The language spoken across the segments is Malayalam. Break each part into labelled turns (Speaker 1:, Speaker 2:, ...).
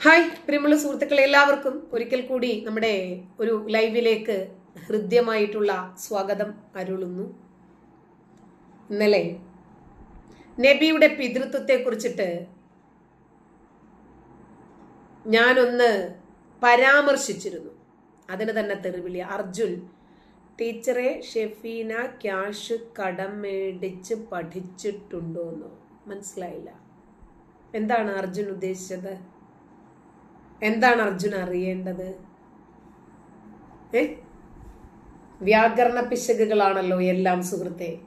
Speaker 1: ഹായ് പ്രിയമുള്ള സുഹൃത്തുക്കളെ എല്ലാവർക്കും ഒരിക്കൽ കൂടി നമ്മുടെ ഒരു ലൈവിലേക്ക് ഹൃദ്യമായിട്ടുള്ള സ്വാഗതം അരുളുന്നു. ഇന്നലെ നബിയുടെ പിതൃത്വത്തെ കുറിച്ചിട്ട് ഞാനൊന്ന് പരാമർശിച്ചിരുന്നു. അതിന് തന്നെ തെറിവിളി. അർജുൻ ടീച്ചറെ ഷെഫീന ക്യാഷ് കടം മേടിച്ച് പഠിച്ചിട്ടുണ്ടോന്നോ? മനസ്സിലായില്ല. എന്താണ് അർജുൻ ഉദ്ദേശിച്ചത്? എന്താണ് അർജുൻ അറിയേണ്ടത്? ഏ? വ്യാകരണ പിശകുകളാണല്ലോ എല്ലാം സുഹൃത്തെ.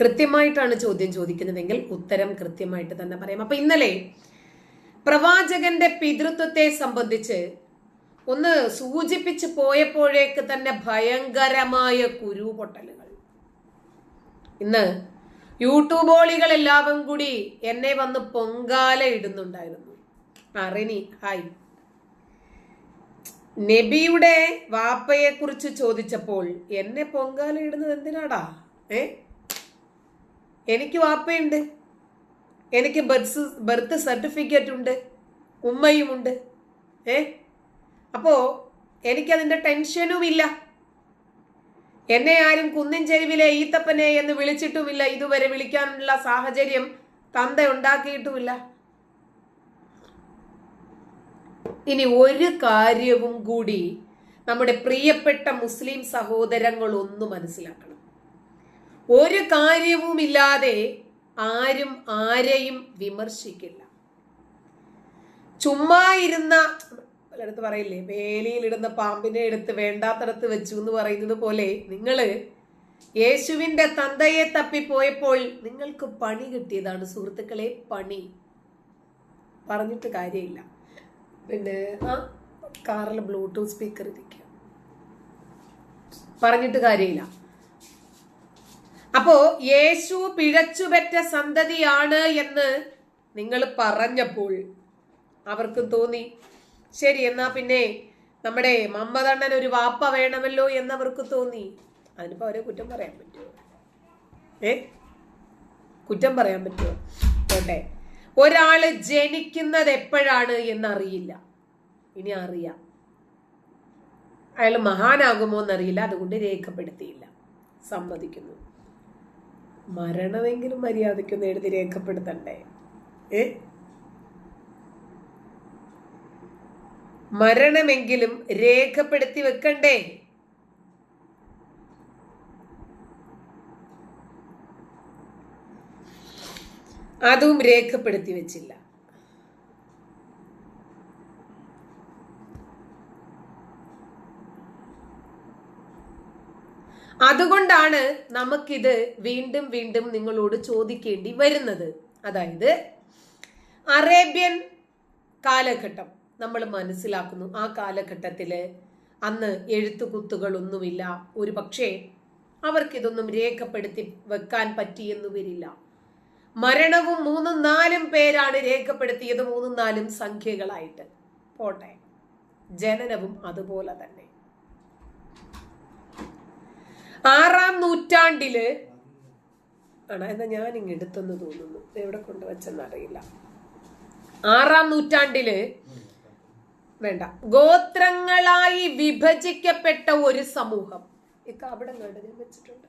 Speaker 1: കൃത്യമായിട്ടാണ് ചോദ്യം ചോദിക്കുന്നതെങ്കിൽ ഉത്തരം കൃത്യമായിട്ട് തന്നെ പറയാം. അപ്പൊ ഇന്നലെ പ്രവാചകന്റെ പിതൃത്വത്തെ സംബന്ധിച്ച് ഒന്ന് സൂചിപ്പിച്ച് പോയപ്പോഴേക്ക് തന്നെ ഭയങ്കരമായ കുരുപൊട്ടലുകൾ. ഇന്ന് യൂട്യൂബോളികൾ എല്ലാവരും കൂടി എന്നെ വന്ന് പൊങ്കാല ഇടുന്നുണ്ടായിരുന്നു. അറിനി ഹായ്. നബിയുടെ വാപ്പയെ കുറിച്ച് ചോദിച്ചപ്പോൾ എന്നെ പൊങ്കാല ഇടുന്നത് എന്തിനാടാ? ഏ? എനിക്ക് വാപ്പയുണ്ട്. എനിക്ക് ബർത്ത് ബർത്ത് സർട്ടിഫിക്കറ്റ് ഉണ്ട് ഉമ്മയുമുണ്ട്. ഏ? അപ്പോ എനിക്കതിന്റെ ടെൻഷനും ഇല്ല എന്നെ ആരും കുന്നിൻ ചെരുവിലെ ഈത്തപ്പനെ എന്ന് വിളിച്ചിട്ടുമില്ല. ഇതുവരെ വിളിക്കാനുള്ള സാഹചര്യം തന്ത ഉണ്ടാക്കിയിട്ടുമില്ല. ഇനി ഒരു കാര്യവും കൂടി നമ്മുടെ പ്രിയപ്പെട്ട മുസ്ലിം സഹോദരങ്ങൾ ഒന്ന് മനസ്സിലാക്കണം. ഒരു കാര്യവുമില്ലാതെ ആരും ആരെയും വിമർശിക്കില്ല. ചുമ്മാ ഇരുന്ന പലയിടത്ത് പറയില്ലേ വേലിയിലിടുന്ന പാമ്പിനെ എടുത്ത് വേണ്ടാത്തടത്ത് വെച്ചു എന്ന് പറയുന്നത് പോലെ നിങ്ങൾ യേശുവിന്റെ തന്തയെ തപ്പിപ്പോയപ്പോൾ നിങ്ങൾക്ക് പണി കിട്ടിയതാണ് സുഹൃത്തുക്കളെ പണി. പറഞ്ഞിട്ട് കാര്യമില്ല. പിന്നെ ആ കാറിൽ ബ്ലൂടൂത്ത് സ്പീക്കർ ഇരിക്കുക. പറഞ്ഞിട്ട് കാര്യമില്ല. അപ്പോ യേശു പിഴച്ചുപറ്റ സന്തതിയാണ് എന്ന് നിങ്ങൾ പറഞ്ഞപ്പോൾ അവർക്കും തോന്നി. ശരി എന്നാ പിന്നെ നമ്മുടെ മമ്മദണ്ണൻ ഒരു വാപ്പ വേണമല്ലോ എന്നവർക്ക് തോന്നി. അതിനിപ്പോ അവരെ കുറ്റം പറയാൻ പറ്റുമോ ഏ? കുറ്റം പറയാൻ പറ്റുമോ പോട്ടെ. ഒരാൾ ജനിക്കുന്നത് എപ്പോഴാണ് എന്നറിയില്ല. ഇനി അറിയാം. അയാൾ മഹാനാകുമോ എന്നറിയില്ല. അതുകൊണ്ട് രേഖപ്പെടുത്തിയില്ല. സമ്മതിക്കുന്നു. മരണമെങ്കിലും മര്യാദയ്ക്കൊന്ന് എഴുതി രേഖപ്പെടുത്തണ്ടേ? ഏ? മരണമെങ്കിലും രേഖപ്പെടുത്തി വെക്കണ്ടേ? അതും രേഖപ്പെടുത്തി വെച്ചില്ല. അതുകൊണ്ടാണ് നമുക്കിത് വീണ്ടും വീണ്ടും നിങ്ങളോട് ചോദിക്കേണ്ടി വരുന്നത്. അതായത് അറേബ്യൻ കാലഘട്ടം. നമ്മൾ മനസ്സിലാക്കുന്നു. ആ കാലഘട്ടത്തിൽ അന്ന് എഴുത്തുകുത്തുകളൊന്നുമില്ല. ഒരു പക്ഷേ അവർക്കിതൊന്നും രേഖപ്പെടുത്തി വെക്കാൻ പറ്റിയെന്നു വരില്ല മരണവും മൂന്നും നാലും പേരാണ് രേഖപ്പെടുത്തിയത്. മൂന്നും നാലും സംഖ്യകളായിട്ട്. പോട്ടെ. ജനനവും അതുപോലെ തന്നെ. ആറാം നൂറ്റാണ്ടിൽ ആണ്. എന്നാ ഞാൻ ഇങ്ങ് എടുത്തെന്ന് തോന്നുന്നു. എവിടെ കൊണ്ടുവച്ചെന്നറിയില്ല ആറാം നൂറ്റാണ്ടിൽ വേണ്ട. ഗോത്രങ്ങളായി വിഭജിക്കപ്പെട്ട ഒരു സമൂഹം. അവിടെ വെച്ചിട്ടുണ്ട്.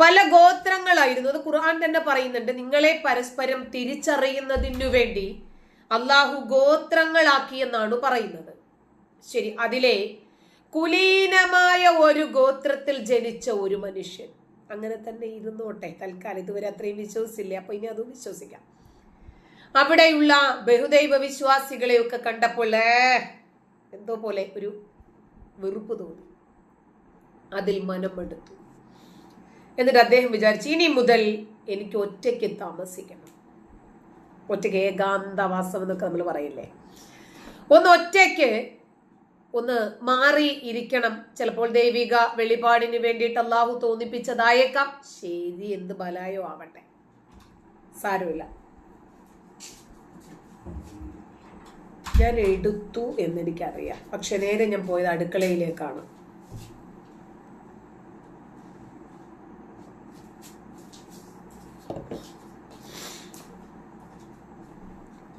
Speaker 1: പല ഗോത്രങ്ങളായിരുന്നു. അത് ഖുർആൻ തന്നെ പറയുന്നുണ്ട് നിങ്ങളെ പരസ്പരം തിരിച്ചറിയുന്നതിനു വേണ്ടി അള്ളാഹു ഗോത്രങ്ങളാക്കി എന്നാണ് പറയുന്നത്. ശരി അതിലെ കുലീനമായ ഒരു ഗോത്രത്തിൽ ജനിച്ച ഒരു മനുഷ്യൻ. അങ്ങനെ തന്നെ ഇരുന്നോട്ടെ. തൽക്കാലം ഇതുവരെ അത്രയും വിശ്വസിച്ചില്ലേ അപ്പൊ ഇനി അതും വിശ്വസിക്കാം. അവിടെയുള്ള ബഹുദൈവ വിശ്വാസികളെയൊക്കെ കണ്ടപ്പോൾ എന്തോ പോലെ ഒരു വെറുപ്പ് തോന്നി. അതിൽ മനമെടുത്തു. എന്നിട്ട് അദ്ദേഹം വിചാരിച്ചു ഇനി മുതൽ എനിക്ക് ഒറ്റയ്ക്ക് താമസിക്കണം. ഒറ്റയ്ക്ക് ഏകാന്തവാസം എന്നൊക്കെ നമ്മൾ പറയില്ലേ? ഒന്ന് ഒറ്റയ്ക്ക് ഒന്ന് മാറി ഇരിക്കണം. ചിലപ്പോൾ ദൈവിക വെളിപാടിന് വേണ്ടിയിട്ട് അള്ളാഹു തോന്നിപ്പിച്ചതായേക്കാം. ശരി എന്ത് ബലായോ ആവട്ടെ. സാരമില്ല. ഞാൻ എടുത്തു എന്നെനിക്കറിയാം. പക്ഷെ നേരെ ഞാൻ പോയത് അടുക്കളയിലേക്കാണ്.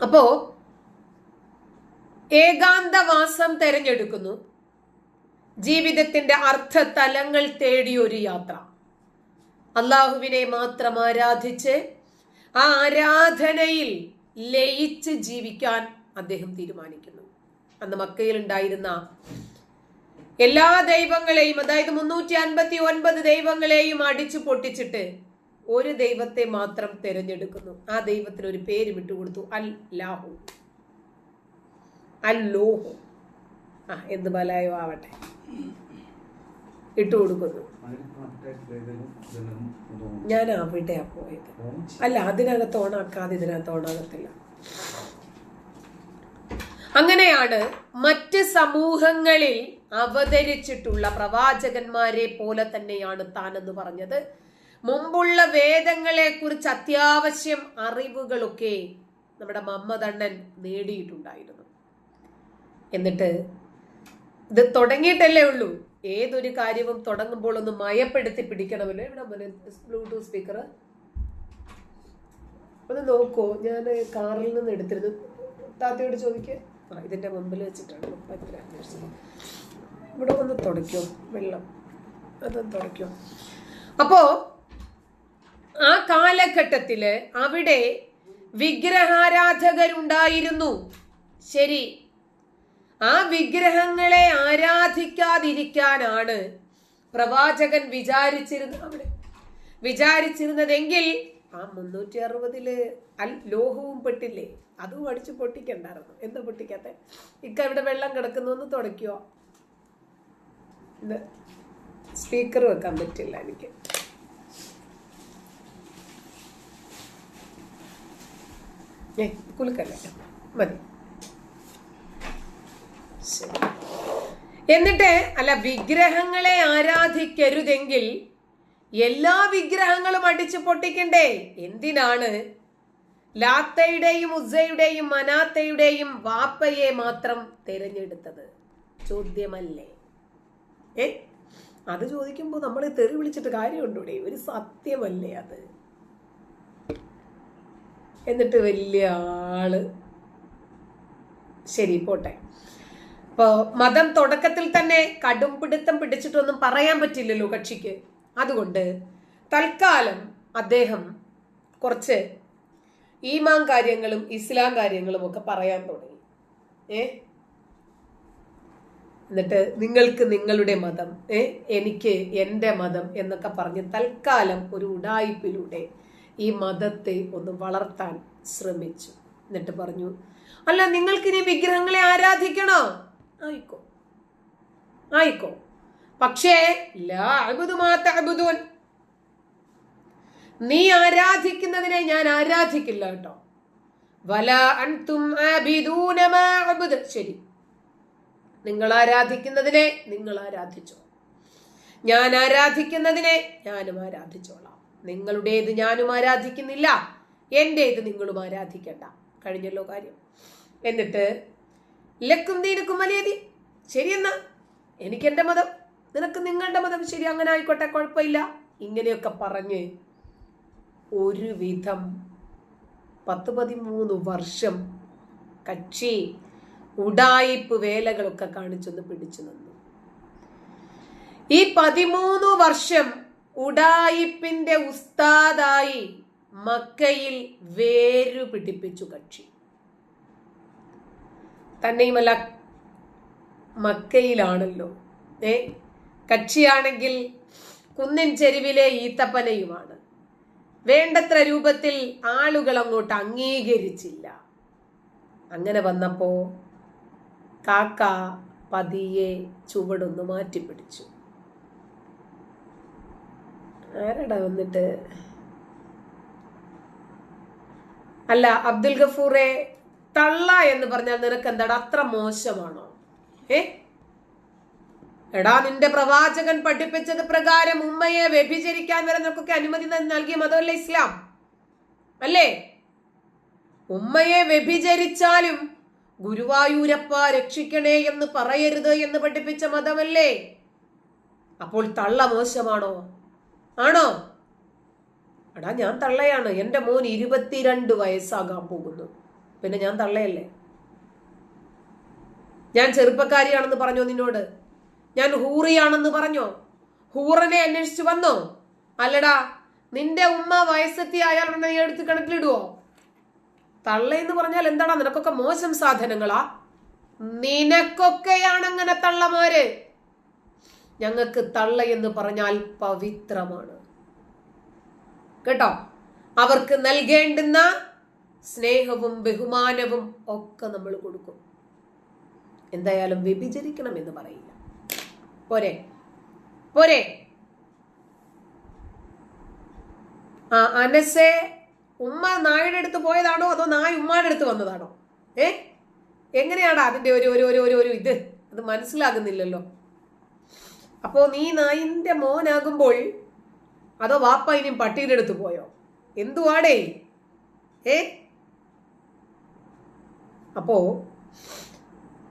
Speaker 1: അപ്പോ ഏകാന്തവാസം തെരഞ്ഞെടുക്കുന്നു. ജീവിതത്തിന്റെ അർത്ഥ തലങ്ങൾ തേടി ഒരു യാത്ര. അള്ളാഹുവിനെ മാത്രം ആരാധിച്ച് ആ ആരാധനയിൽ ലയിച്ച് ജീവിക്കാൻ അദ്ദേഹം തീരുമാനിക്കുന്നു. അന്ന് മക്കയിൽ ഉണ്ടായിരുന്ന എല്ലാ ദൈവങ്ങളെയും അതായത് മുന്നൂറ്റി അൻപത്തി ഒൻപത് ദൈവങ്ങളെയും അടിച്ചു പൊട്ടിച്ചിട്ട് ഒരു ദൈവത്തെ മാത്രം തിരഞ്ഞെടുക്കുന്നു. ആ ദൈവത്തിന് ഒരു പേര് വിട്ടുകൊടുത്തു അൽ ലാഹു അൽ ലോഹു ആ എന്ത് ബലായോ ആവട്ടെ ഇട്ടു കൊടുക്കുന്നു. ഞാൻ അവിടെയാ പോയത്. അല്ല അതിനകത്ത് ഓണാക്കാതെ ഇതിനകത്ത് ഓണാകത്തില്ല. അങ്ങനെയാണ് മറ്റ് സമൂഹങ്ങളിൽ അവതരിച്ചിട്ടുള്ള പ്രവാചകന്മാരെ പോലെ തന്നെയാണ് താനെന്ന് പറഞ്ഞത്. മുമ്പുള്ള വേദങ്ങളെ കുറിച്ച് അത്യാവശ്യം അറിവുകളൊക്കെ നമ്മുടെ മമ്മതണ്ണൻ നേടിയിട്ടുണ്ടായിരുന്നു. എന്നിട്ട് ഇത് തുടങ്ങിയിട്ടല്ലേ ഉള്ളൂ. ഏതൊരു കാര്യവും തുടങ്ങുമ്പോൾ ഒന്ന് മയപ്പെടുത്തി പിടിക്കണമല്ലോ? ഇവിടെ ബ്ലൂടൂത്ത് സ്പീക്കർ ഒന്ന് നോക്കൂ. ഞാൻ കാറിൽ നിന്ന് എടുത്തിരുന്നു. താത്തയോട് ചോദിക്കുക ആ ഇതിന്റെ മുമ്പിൽ വെച്ചിട്ടാണ് ഇവിടെ ഒന്ന് തുടയ്ക്കോ. വെള്ളം. അതൊന്ന് തുടയ്ക്കോ. അപ്പോ ആ കാലഘട്ടത്തിൽ അവിടെ വിഗ്രഹാരാധകരുണ്ടായിരുന്നു. ശരി. ആ വിഗ്രഹങ്ങളെ ആരാധിക്കാതിരിക്കാനാണ് പ്രവാചകൻ വിചാരിച്ചിരുന്നത് അവിടെ. വിചാരിച്ചിരുന്നതെങ്കിൽ ആ മുന്നൂറ്റി അറുപതിൽ അൽ ലോഹവും പെട്ടില്ലേ അതും അടിച്ച് പൊട്ടിക്കണ്ടായിരുന്നു. എന്താ പൊട്ടിക്കാത്ത? ഇക്ക ഇവിടെ വെള്ളം കിടക്കുന്നു എന്ന് തുടയ്ക്കുവോ? സ്പീക്കർ വെക്കാൻ പറ്റില്ല എനിക്ക്. ഏ കുലുക്കല്ലേ? മതി. എന്നിട്ട് അല്ല വിഗ്രഹങ്ങളെ ആരാധിക്കരുതെങ്കിൽ എല്ലാ വിഗ്രഹങ്ങളും അടിച്ചു പൊട്ടിക്കണ്ടേ? എന്തിനാണ്? ലാത്തയുടെയും ഉസയുടെയും മനാത്തയുടെയും വാപ്പയെ മാത്രം തിരഞ്ഞെടുത്തത്. ചോദ്യമല്ലേ? ഏ? അത് ചോദിക്കുമ്പോൾ നമ്മൾ തെറി വിളിച്ചിട്ട് കാര്യമുണ്ടൂടെ ഒരു സത്യമല്ലേ അത്? എന്നിട്ട് വലിയ ആൾ. ശരി പോട്ടെ. ഇപ്പോ മതം തുടക്കത്തിൽ തന്നെ കടും പിടുത്തം പിടിച്ചിട്ടൊന്നും പറയാൻ പറ്റില്ലല്ലോ കക്ഷിക്ക്. അതുകൊണ്ട് തൽക്കാലം അദ്ദേഹം കുറച്ച് ഈമാൻ കാര്യങ്ങളും ഇസ്ലാം കാര്യങ്ങളും ഒക്കെ പറയാൻ തുടങ്ങി. ഏ? എന്നിട്ട് നിങ്ങൾക്ക് നിങ്ങളുടെ മതം ഏ? എനിക്ക് എന്റെ മതം എന്നൊക്കെ പറഞ്ഞ് തൽക്കാലം ഒരു ഉടായിപ്പിലൂടെ ഈ മതത്തെ ഒന്ന് വളർത്താൻ ശ്രമിച്ചു. എന്നിട്ട് പറഞ്ഞു അല്ല നിങ്ങൾക്ക് ഇനി വിഗ്രഹങ്ങളെ ആരാധിക്കണോ? ആയിക്കോ. ആയിക്കോ. പക്ഷേ നീ ആരാധിക്കുന്നതിനെ ഞാൻ ആരാധിക്കില്ല കേട്ടോ. വല ശരി. നിങ്ങൾ ആരാധിക്കുന്നതിനെ നിങ്ങൾ ആരാധിച്ചോ. ഞാൻ ആരാധിക്കുന്നതിനെ ഞാനും ആരാധിച്ചോളാം. നിങ്ങളുടേത് ഞാനും ആരാധിക്കുന്നില്ല. എന്റേത് നിങ്ങളും ആരാധിക്കണ്ട. കഴിഞ്ഞല്ലോ കാര്യം. എന്നിട്ട് ലക്കും ദീനക്കും വലിയതി. ശരിയെന്നാ? എനിക്ക് എന്റെ മതം. നിനക്ക് നിങ്ങളുടെ മതം ശരി അങ്ങനെ ആയിക്കോട്ടെ കുഴപ്പമില്ല. ഇങ്ങനെയൊക്കെ പറഞ്ഞ് ഒരുവിധം പത്ത് പതിമൂന്ന് വർഷം കക്ഷി ഉടായിപ്പ് വേലകളൊക്കെ കാണിച്ചൊന്ന് പിടിച്ചു നിന്നു. ഈ പതിമൂന്ന് വർഷം ഉടായിപ്പിന്റെ ഉസ്താദായി മക്കയിൽ വേരു പിടിപ്പിച്ചു കക്ഷി. തന്നെയുമല്ല മക്കയിലാണല്ലോ. ഏ? കക്ഷിയാണെങ്കിൽ കുന്നിൻ ചെരുവിലെ ഈത്തപ്പനയുമാണ്. വേണ്ടത്ര രൂപത്തിൽ ആളുകൾ അങ്ങോട്ട് അംഗീകരിച്ചില്ല. അങ്ങനെ വന്നപ്പോ കാക്ക പതിയെ ചുവടൊന്ന് മാറ്റിപ്പിടിച്ചു. ആരടാ വന്നിട്ട്? അല്ല അബ്ദുൽ ഗഫൂറെ തള്ള എന്ന് പറഞ്ഞാൽ നിനക്ക് എന്താണ് അത്ര മോശമാണോ? ഏ? എടാ നിന്റെ പ്രവാചകൻ പഠിപ്പിച്ചത് പ്രകാരം ഉമ്മയെ വ്യഭിചരിക്കാൻ വരെ നിനക്കൊക്കെ അനുമതി നൽകിയ മതമല്ലേ ഇസ്ലാം? അല്ലേ? ഉമ്മയെ വ്യഭിചരിച്ചാലും ഗുരുവായൂരപ്പ രക്ഷിക്കണേ എന്ന് പറയരുത് എന്ന് പഠിപ്പിച്ച മതമല്ലേ? അപ്പോൾ തള്ള മോശമാണോ? ആണോ? എടാ ഞാൻ തള്ളയാണ്. എന്റെ മോൻ ഇരുപത്തിരണ്ട് വയസ്സാകാൻ പോകുന്നു. പിന്നെ ഞാൻ തള്ളയല്ലേ? ഞാൻ ചെറുപ്പക്കാരിയാണെന്ന് പറഞ്ഞോ നിന്നോട്? ഞാൻ ഹൂറിയാണെന്ന് പറഞ്ഞോ? ഹൂറിനെ അന്വേഷിച്ചു വന്നോ? അല്ലടാ നിന്റെ ഉമ്മ വയസ്സെത്തി അയാളുടെ നീ എടുത്ത് കിണറ്റിലിടുവോ? തള്ളയെന്ന് പറഞ്ഞാൽ എന്താണ് നിനക്കൊക്കെ മോശം സാധനങ്ങളാ? നിനക്കൊക്കെയാണ് അങ്ങനെ തള്ളമാര്? ഞങ്ങൾക്ക് തള്ളയെന്ന് പറഞ്ഞാൽ പവിത്രമാണ്. കേട്ടോ? അവർക്ക് നൽകേണ്ടുന്ന സ്നേഹവും ബഹുമാനവും ഒക്കെ നമ്മൾ കൊടുക്കും. എന്തായാലും വ്യഭിചരിക്കണം എന്ന് പറയില്ല. പോരെ. പോരെ. ആ അനസെ ഉമ്മ നായുടെ അടുത്ത് പോയതാണോ അതോ നായ ഉമ്മയുടെ അടുത്ത് വന്നതാണോ? ഏ? എങ്ങനെയാടാ അതിന്റെ ഒരു ഒരു ഒരു ഒരു ഒരു ഇത്? അത് മനസ്സിലാകുന്നില്ലല്ലോ. അപ്പോ നീ നായിന്റെ മോനാകുമ്പോൾ അതോ വാപ്പ ഇനിയും പട്ടിയുടെ അടുത്ത് പോയോ? എന്തുവാടേ ഏ? അപ്പോ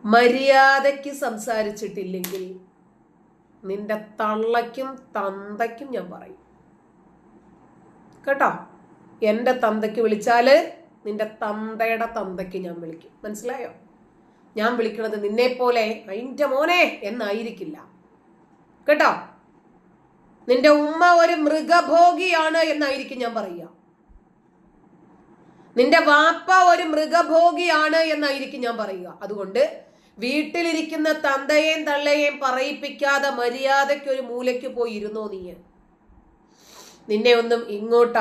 Speaker 1: മര്യാദയ്ക്ക് സംസാരിച്ചിട്ടില്ലെങ്കിൽ നിന്റെ തള്ളയ്ക്കും തന്തയ്ക്കും ഞാൻ പറയും. കേട്ടോ? എന്റെ തന്തയ്ക്ക് വിളിച്ചാൽ നിന്റെ തന്തയുടെ തന്തയ്ക്ക് ഞാൻ വിളിക്കും. മനസ്സിലായോ? ഞാൻ വിളിക്കണത് നിന്നെ പോലെ അതിന്റെ മോനെ എന്നായിരിക്കില്ല. കേട്ടോ? നിന്റെ ഉമ്മ ഒരു മൃഗഭോഗിയാണ് എന്നായിരിക്കും ഞാൻ പറയുക. നിന്റെ വാപ്പ ഒരു മൃഗഭോഗിയാണ് എന്നായിരിക്കും ഞാൻ പറയുക. അതുകൊണ്ട് വീട്ടിലിരിക്കുന്ന തന്തയെയും തള്ളയെയും പറയിപ്പിക്കാതെ മര്യാദയ്ക്ക് ഒരു മൂലയ്ക്ക് പോയി ഇരുന്നോ നീ നിന്നെ ഒന്നും ഇങ്ങോട്ട്